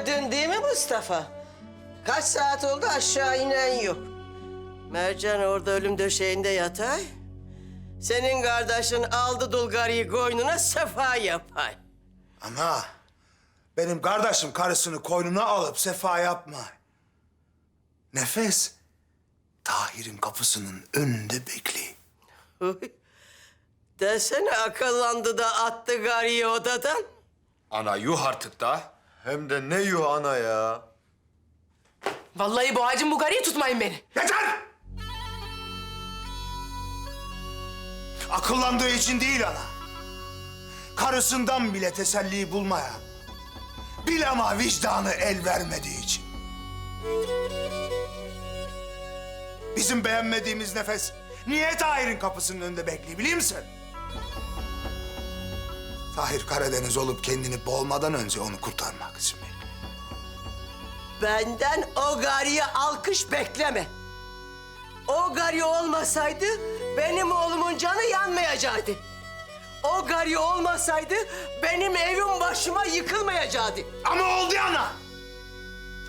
Gördün değil mi Mustafa? Kaç saat oldu aşağı inen yok. Mercan orada ölüm döşeğinde yatay. Senin kardeşin aldı dulgarıyı koynuna sefa yapay. Ana, benim kardeşim karısını koynuna alıp sefa yapma. Nefes, Tahir'in kapısının önünde bekliyor. Desene akıllandı da attı garıyı odadan. Ana yuh artık da. Hem de ne yuh ana ya. Vallahi bu ağacın bu garıyı tutmayın beni. Yeter! Akıllandığı için değil ana. Karısından bile teselli bulmaya. Bil ama vicdanı el vermediği için. Bizim beğenmediğimiz nefes niye Tahir'in kapısının önünde bekliyor biliyor musun? Tahir Karadeniz olup kendini boğmadan önce onu kurtarmak için. Benden o garıya alkış bekleme. O garı olmasaydı benim oğlumun canı yanmayacaktı. O garı olmasaydı benim evim başıma yıkılmayacaktı. Ama oldu ana.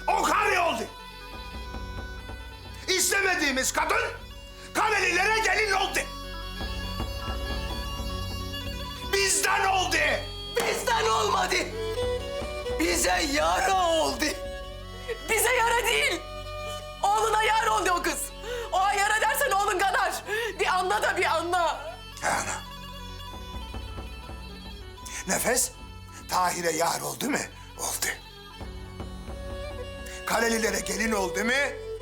O karı oldu. İstemediğimiz kadın Karelilere gelin oldu. Bizden oldu. Bizden olmadı. Bize yara oldu. Bize yara değil. Oğluna yar oldu o kız. O yara dersen oğlun kadar. Bir anla da bir anla. He ana. Nefes Tahir'e yar oldu mu? Oldu. Kalelilere gelin oldu mu?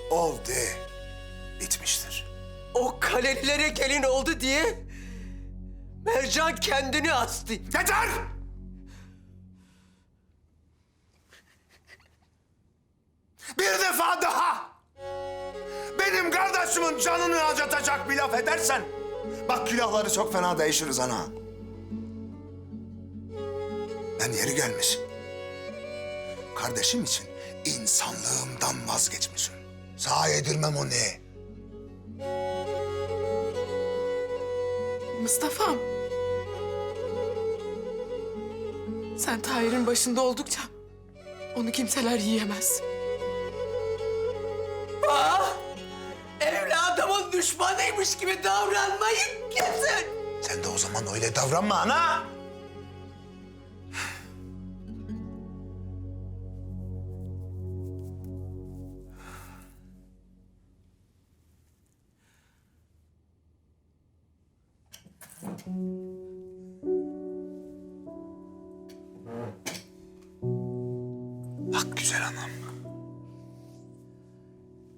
Oldu. Bitmiştir. O kalelilere gelin oldu diye Mercan kendini astı. Yeter! Bir defa daha benim kardeşimin canını acıtacak bir laf edersen bak külahları çok fena değişiriz ana. Ben yeri gelmiş. Kardeşim için insanlığımdan vazgeçmişim. Sağ yedirmem onu. Mustafa'm. Sen Tahir'in başında oldukça onu kimseler yiyemez. Ah! Evladımın düşmanıymış gibi davranmayın kimse. Sen de o zaman öyle davranma ana. Bak güzel anam.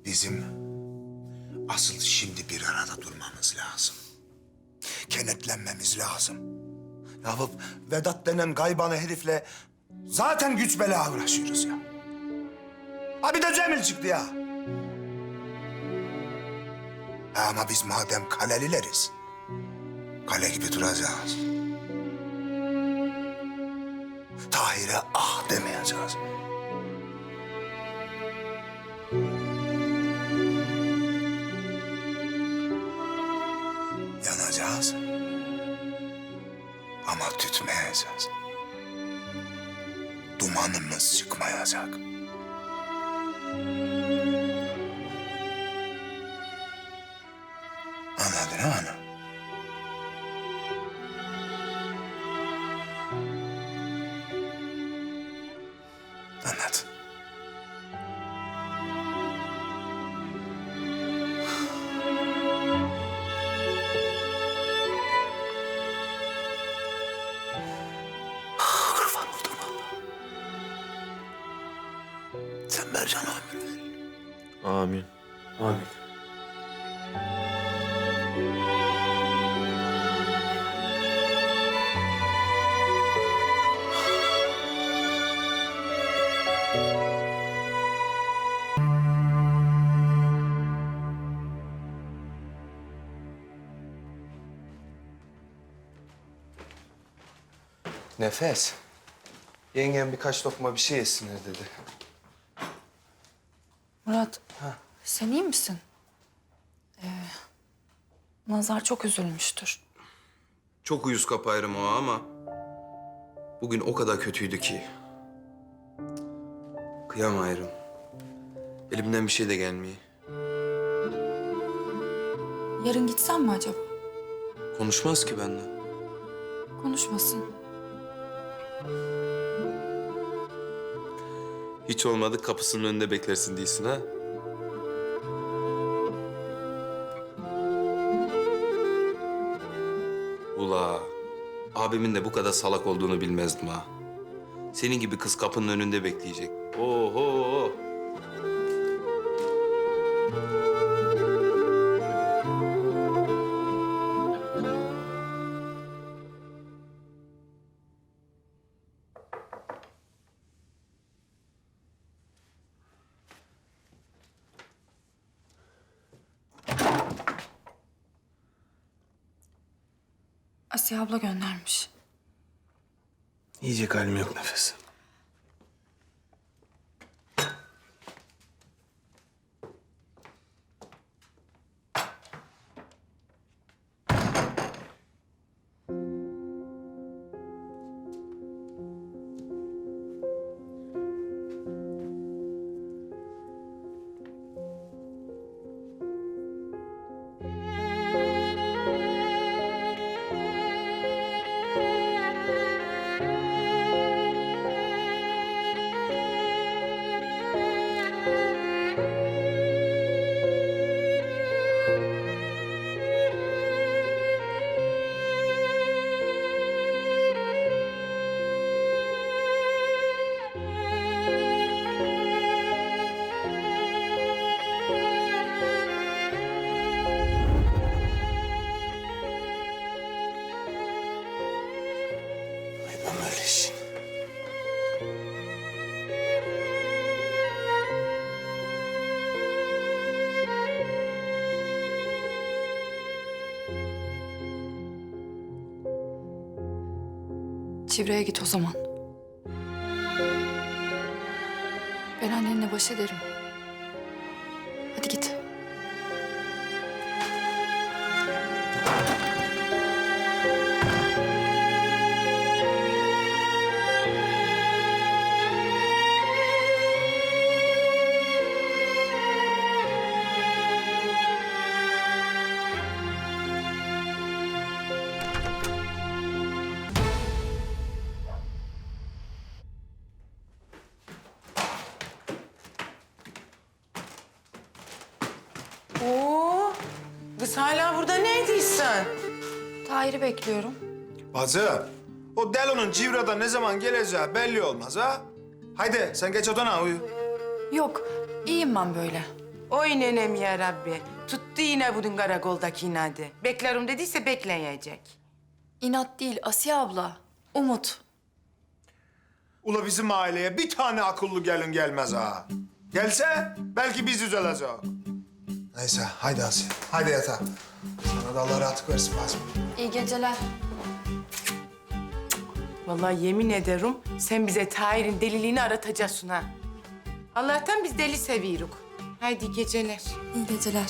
Bizim asıl şimdi bir arada durmamız lazım. Kenetlenmemiz lazım. Ya bu Vedat denen gaybanı herifle zaten güç bela uğraşıyoruz ya. Ha bir de Cemil çıktı ya. Ama biz madem kalelileriz, kale gibi duracağız. Tahir'e ah demeyeceğiz. Yanacağız. Ama tütmeyeceğiz. Dumanımız çıkmayacak. Anladın ha ana? Anlat. Kurban oldum Allah. Sen Mercan'a ömür ver. Amin. Amin. Nefes. Yengem birkaç lokma bir şey yesinler dedi. Murat, sen iyi misin? Ee, Nazar çok üzülmüştür. Çok uyuz kapayrım o ama... ...bugün o kadar kötüydü ki. Kıyam ayrım. Elimden bir şey de gelmiyor. Yarın gitsem mi acaba? Konuşmaz ki benimle. Konuşmasın. Hiç olmadı kapısının önünde beklersin değilsin ha? Ula, abimin de bu kadar salak olduğunu bilmezdim ha. Senin gibi kız kapının önünde bekleyecek. Oho! Asiye abla göndermiş. Yiyecek halim yok nefes. Çivreye git o zaman. Ben annenle baş ederim. Oo, kız hala burada neydiysen? Tahir'i bekliyorum. Bazı, o Delo'nun Civra'da ne zaman geleceği belli olmaz ha. Haydi sen geç odana uyu. Yok, iyiyim ben böyle. Oy nenem ya Rabbi. Tuttu yine bunun karakoldaki inadı. Beklerim dediyse bekleyecek. İnat değil, Asiye abla. Umut. Ula bizim aileye bir tane akıllı gelin gelmez ha. Gelse belki biz düzeleceğiz. Neyse haydi Asiye. Haydi yatağa. Sana da Allah rahatlık versin Bazım. İyi geceler. Vallahi yemin ederim sen bize Tahir'in deliliğini aratacaksın ha. Allah'tan biz deli seviyoruz. Haydi iyi geceler. İyi geceler.